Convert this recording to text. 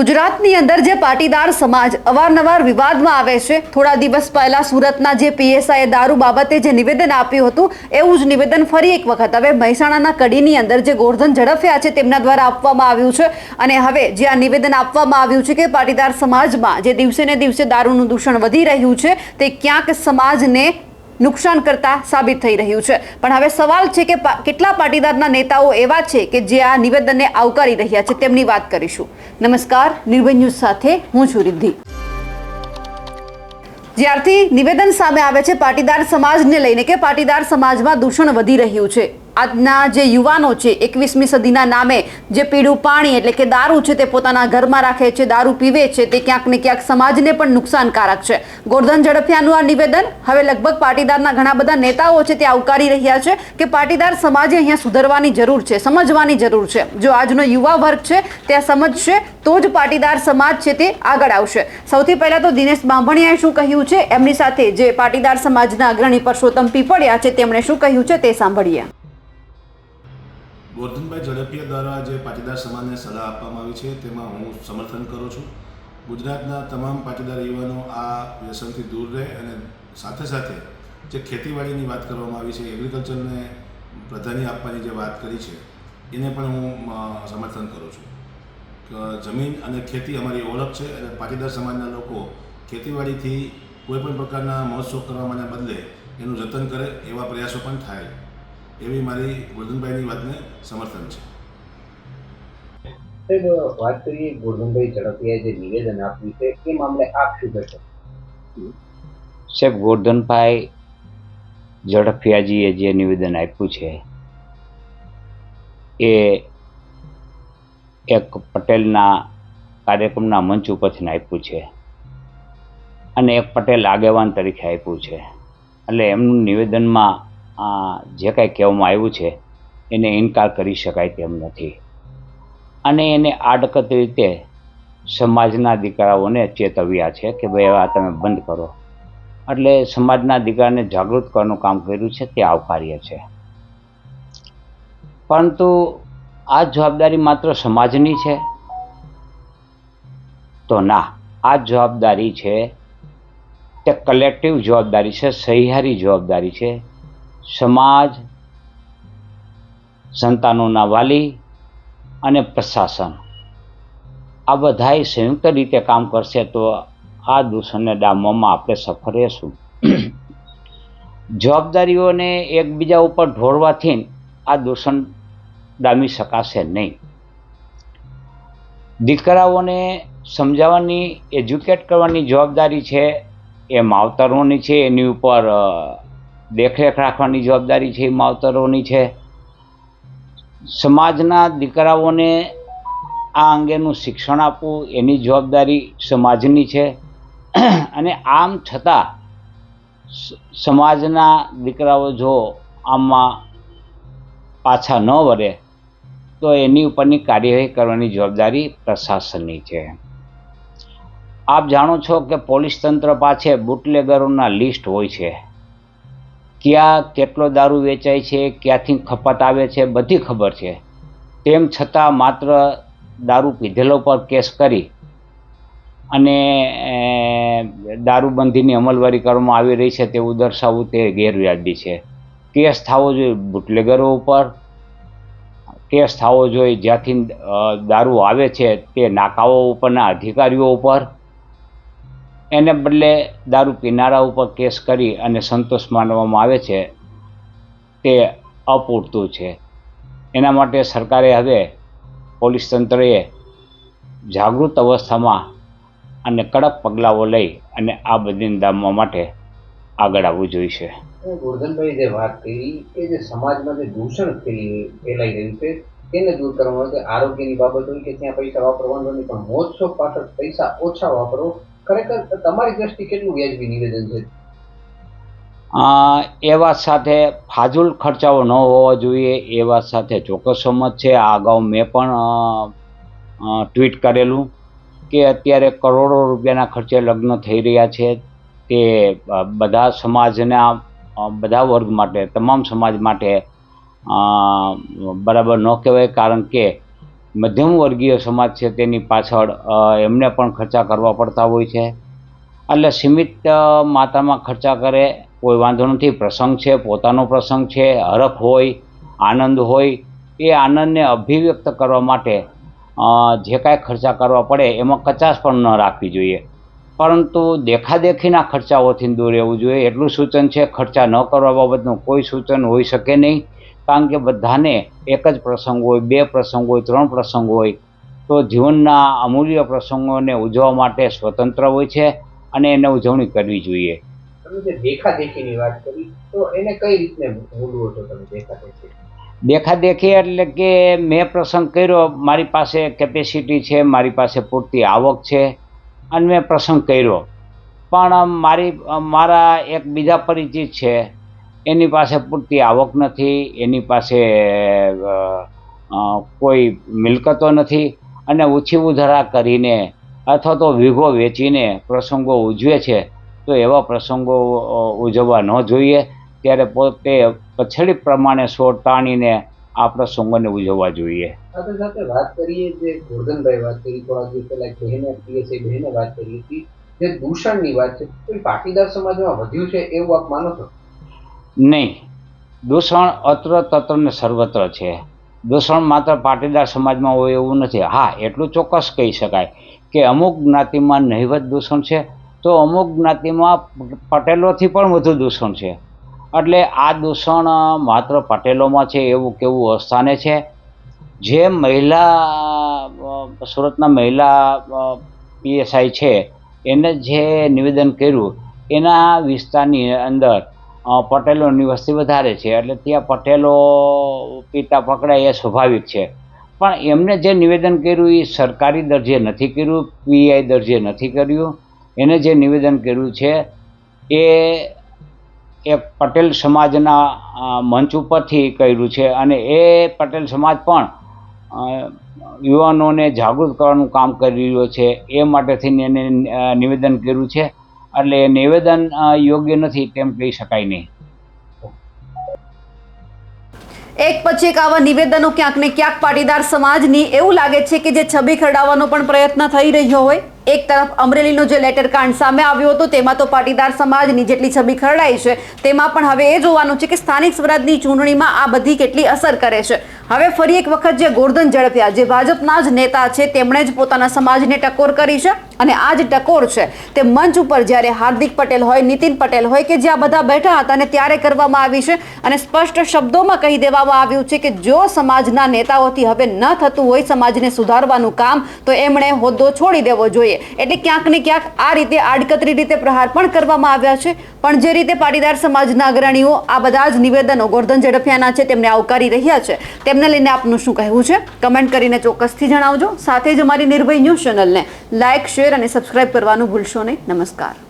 ગુજરાતની અંદર જે પાટીદાર સમાજ અવારનવાર વિવાદમાં આવે છે, થોડા દિવસ પહેલા સુરતના જે પીએસઆઈએ દારૂ બાબતે જે નિવેદન આપ્યું હતું, એવું જ નિવેદન ફરી એક વખત હવે મહેસાણાના કડીની અંદર જે ગોરધન ઝડપ્યા છે તેમના દ્વારા આપવામાં આવ્યું છે. અને હવે જે આ નિવેદન આપવામાં આવ્યું છે કે પાટીદાર સમાજમાં જે દિવસે ને દિવસે દારૂનું દૂષણ વધી રહ્યું છે, તે ક્યાંક સમાજને નુકસાન કરતા સાબિત થઈ રહ્યું છે. પણ હવે સવાલ છે કે કેટલા પાટીદારના નેતાઓ એવા છે કે જે આ નિવેદનને આવકારી રહ્યા છે તેમની વાત કરીશું. નમસ્કાર, નિર્ભય ન્યૂઝ સાથે હું છું રિદ્ધિ. જ્યારથી નિવેદન સામે આવે છે, પાટીદાર સમાજને લઈને કે પાટીદાર સમાજમાં દૂષણ વધી રહ્યું છે. આજના જે યુવાનો છે, એકવીસમી સદીના નામે જે પીળું પાણી એટલે કે દારૂ છે તે પોતાના ઘરમાં રાખે છે, દારૂ પીવે છે, તે ક્યાંક ને ક્યાંક સમાજને પણ નુકસાનકારક છે. ગોરધન ઝડપિયાનું આ નિવેદન હવે લગભગ પાટીદારના ઘણા બધા નેતાઓ છે તે આવકારી રહ્યા છે કે પાટીદાર સમાજે અહીંયા સુધરવાની જરૂર છે, સમજવાની જરૂર છે. જો આજનો યુવા વર્ગ છે, તે સમજશે, તો જ પાટીદાર સમાજ છે તે આગળ આવશે. સૌથી પહેલાં તો દિનેશ બાંભણિયાએ શું કહ્યું છે? એમની સાથે જે પાટીદાર સમાજના અગ્રણી પરસોત્તમ પીપળિયા છે, તેમણે શું કહ્યું છે તે સાંભળીએ. ગોરધનભાઈ ઝડપિયા દ્વારા જે પાટીદાર સમાજને સલાહ આપવામાં આવી છે, તેમાં હું સમર્થન કરું છું. ગુજરાતના તમામ પાટીદાર યુવાનો આ વ્યસનથી દૂર રહે અને સાથે સાથે જે ખેતીવાડીની વાત કરવામાં આવી છે, એગ્રીકલ્ચરને પ્રાધાન્ય આપવાની જે વાત કરી છે, એને પણ હું સમર્થન કરું છું. જમીન અને ખેતી અમારી ઓળખ છે અને પાટીદાર સમાજના લોકો ખેતીવાડીથી કોઈપણ પ્રકારના મહોત્સવ કરવાના બદલે એનું જતન કરે એવા પ્રયાસો પણ થાય. એવી મારી ગોરધનભાઈની વાતને સમર્થન છે. સાહેબ વાત કરીએ ગોરધનભાઈ ઝડપિયાએ જે નિવેદન આપ્યું છે એ મામલે આપ શું કહેશો? સાહેબ ગોરધનભાઈ ઝડફિયાજીએ જે નિવેદન આપ્યું છે એ એક પટેલના કાર્યક્રમના મંચ ઉપરથી આપ્યું છે અને એક પટેલ આગેવાન તરીકે આપ્યું છે. એટલે એમનું નિવેદનમાં આ, જે કાંઈ કહેવામાં આવ્યું છે એને ઇનકાર કરી શકાય તેમ નથી. અને એને આડકત રીતે સમાજના દીકરાઓને ચેતવ્યા છે કે ભાઈ આ તમે બંધ કરો. એટલે સમાજના દીકરાને જાગૃત કરવાનું કામ કર્યું છે તે આવકાર્ય છે. પરંતુ આ જવાબદારી માત્ર સમાજની છે? તો ના આ જવાબદારી છે તે કલેક્ટિવ જવાબદારી છે સહિયારી જવાબદારી છે સમાજ, સંતાનોના વાલી અને પ્રશાસન. આ બધાએ સંયુક્ત રીતે કામ કરશે તો આ દૂષણને ડામવામાં આપણે સફળ રહેશું. જવાબદારીઓને એકબીજા ઉપર ઢોળવાથી આ દૂષણ ડામી શકાશે નહીં. દીકરાઓને સમજાવવાની, એજ્યુકેટ કરવાની જવાબદારી છે એ માવતરોની છે, એની ઉપર દેખરેખ રાખવાની જવાબદારી છે એ માવતરોની છે. સમાજના દીકરાઓને આ અંગેનું શિક્ષણ આપવું એની જવાબદારી સમાજની છે. અને આમ છતાં સમાજના દીકરાઓ જો આમાં પાછા ન વળે, તો એની ઉપરની કાર્યવાહી કરવાની જવાબદારી પ્રશાસનની છે. આપ જાણો છો કે પોલીસ તંત્ર પાસે બુટલેગરોના લિસ્ટ હોય છે. ક્યાં કેટલો દારૂ વેચાય છે, ક્યાંથી ખપત આવે છે, બધી ખબર છે. તેમ છતાં માત્ર દારૂ પીધેલો પર કેસ કરી અને દારૂબંધીની અમલવારી કરવામાં આવી રહી છે તેવું દર્શાવવું તે ગેરવ્યાજબી છે. કેસ થવો જોઈએ બુટલેગરો ઉપર. કેસ થવો જોઈએ જ્યાંથી દારૂ આવે છે તે નાકાઓ ઉપરના અધિકારીઓ ઉપર. એને બદલે દારૂ પીનારા ઉપર કેસ કરી અને સંતોષ માનવામાં આવે છે તે અપૂરતું છે. એના માટે સરકારે હવે પોલીસ તંત્રએ જાગૃત અવસ્થામાં અને કડક પગલાઓ લઈ અને આ બધી દામવા માટે આગળ આવવું જોઈશે. ગોરધનભાઈ જે વાત કરી કે જે સમાજમાં જે દૂષણ ફેલી ફેલાઈ રહ્યું છે, તેને દૂર કરવા માટે આરોગ્યની બાબત હોય કે ત્યાં પૈસા વાપરવાનો નહીં પણ મહોત્સવ પાછળ પૈસા ઓછા વાપરો ખરેખર તમારી દ્રષ્ટિ કેટલું વ્યાજબી નિવેદન છે? એ વાત સાથે ફાજુલ ખર્ચાઓ ન હોવા જોઈએ, એ વાત સાથે ચોક્કસ સંમત છે. આ અગાઉ મેં પણ ટ્વીટ કરેલું કે અત્યારે કરોડો રૂપિયાના ખર્ચે લગ્ન થઈ રહ્યા છે. તે બધા સમાજના બધા વર્ગ માટે, તમામ સમાજ માટે બરાબર ન કહેવાય, કારણ કે મધ્યમ વર્ગીય સમાજ છે તેની પાછળ એમને પણ ખર્ચા કરવા પડતા હોય છે. એટલે સીમિત માત્રામાં ખર્ચા કરે કોઈ વાંધો નથી. પ્રસંગ છે, પોતાનો પ્રસંગ છે, હરખ હોય, આનંદ હોય, એ આનંદને અભિવ્યક્ત કરવા માટે જે કાંઈ ખર્ચા કરવા પડે એમાં કચાશ પણ ન રાખવી જોઈએ. પરંતુ દેખાદેખીના ખર્ચાઓથી દૂર રહેવું જોઈએ. એટલું સૂચન છે, ખર્ચા ન કરવા બાબતનું કોઈ સૂચન હોઈ શકે નહીં. કારણ કે બધાને એક જ પ્રસંગ હોય બે પ્રસંગ હોય ત્રણ પ્રસંગ હોય તો જીવનના અમૂલ્ય પ્રસંગોને ઉજવવા માટે સ્વતંત્ર હોય છે અને એને ઉજવણી કરવી જોઈએ. તમે જે દેખાદેખીની વાત કરી તો એને કઈ રીતને મૂલવો છો તમે દેખાદેખી? દેખાદેખી એટલે કે મેં પ્રસંગ કર્યો મારી પાસે કેપેસિટી છે મારી પાસે પૂરતી આવક છે અને મેં પ્રસંગ કર્યો. પણ મારી મારા એક બીજા પરિચિત છે એની પાસે પૂરતી આવક નથી, એની પાસે કોઈ મિલકતો નથી અને ઉછી ઉધારા કરીને અથવા તો વીઘો વેચીને પ્રસંગો ઉજવે છે, તો એવા પ્રસંગો ઉજવવા ન જોઈએ. ત્યારે પોતે પછડી પ્રમાણે સોર તાણીને આ પ્રસંગોને ઉજવવા જોઈએ. સાથે સાથે વાત કરીએ જે ગોરધનભાઈ વાત કરી, થોડા દિવસ પહેલા બહેને પીએસઆઈ બહેને વાત કરી હતી, જે દૂષણની વાત છે કોઈ પાટીદાર સમાજમાં વધ્યું છે એવું આપ માનો છો? નહીં. દૂષણ અત્ર તત્ર ને સર્વત્ર છે. દૂષણ માત્ર પાટીદાર સમાજમાં હોય એવું નથી. હા, એટલું ચોક્કસ કહી શકાય કે અમુક જ્ઞાતિમાં નહિવત દૂષણ છે, તો અમુક જ્ઞાતિમાં પટેલોથી પણ વધુ દૂષણ છે. એટલે આ દૂષણ માત્ર પટેલોમાં છે, એવું કેવું અસ્થાને છે. જે મહિલા સુરતના મહિલા પીએસઆઈ છે, એને જે નિવેદન કર્યું, એના વિસ્તારની અંદર પટેલોની વસ્તી વધારે છે, એટલે ત્યાં પટેલો પિતા પકડાય એ સ્વાભાવિક છે. પણ એમને જે નિવેદન કર્યું એ સરકારી દરજ્જે નથી કર્યું, પીઆઈ દરજ્જે નથી કર્યું. એને જે નિવેદન કર્યું છે એ એક પટેલ સમાજના મંચ ઉપરથી કર્યું છે અને એ પટેલ સમાજ પણ યુવાનોને જાગૃત કરવાનું કામ કરી રહ્યો છે. એ માટેથી એને નિવેદન કર્યું છે. એટલે નિવેદન યોગ્ય નથી તેમ કહી શકાય નહીં. એક પછી એક આવા નિવેદનો ક્યાંક ને ક્યાંક પાટીદાર સમાજની એવું લાગે છે કે જે છબી ખરડાવવાનો પણ પ્રયત્ન થઈ રહ્યો હોય. એક તરફ અમરેલીનો જે લેટર કાંડ સામે આવ્યો હતો, તેમાં તો પાટીદાર સમાજની જેટલી છબી ખરડાઈ છે, તેમાં પણ હવે એ જોવાનું છે કે સ્થાનિક સ્વરાજની ચૂંટણીમાં આ બધી કેટલી અસર કરે છે. હવે ફરી એક વખત જે ગોરધન ઝડપ્યા, જે ભાજપના જ નેતા છે, તેમણે જ પોતાના સમાજને ટકોર કરી છે અને આ જ ટકોર છે. તે મંચ ઉપર જ્યારે હાર્દિક પટેલ હોય, નીતિન પટેલ હોય કે જ્યાં બધા બેઠા હતા અને ત્યારે કરવામાં આવી છે અને સ્પષ્ટ શબ્દોમાં કહી દેવામાં આવ્યું છે કે જો સમાજના નેતાઓથી હવે ન થતું હોય, સમાજને સુધારવાનું કામ, તો એમણે હોદ્દો છોડી દેવો જોઈએ. એટલે ક્યાંક ને ક્યાંક આ રીતે આડકતરી રીતે પ્રહાર પણ કરવામાં આવ્યા છે. પણ જે રીતે પાટીદાર સમાજના અગ્રણીઓ આ બધા જ નિવેદનો ગોરધન ઝડફિયાના છે, તેમને આવકારી રહ્યા છે. તેમને લઈને આપનું શું કહેવું છે? કમેન્ટ કરીને ચોક્કસથી જણાવજો. સાથે જ અમારી નિર્ભય ન્યૂઝ ચેનલને લાઇક શેર અને સબસ્ક્રાઇબ કરવાનું ભૂલશો નહીં. નમસ્કાર.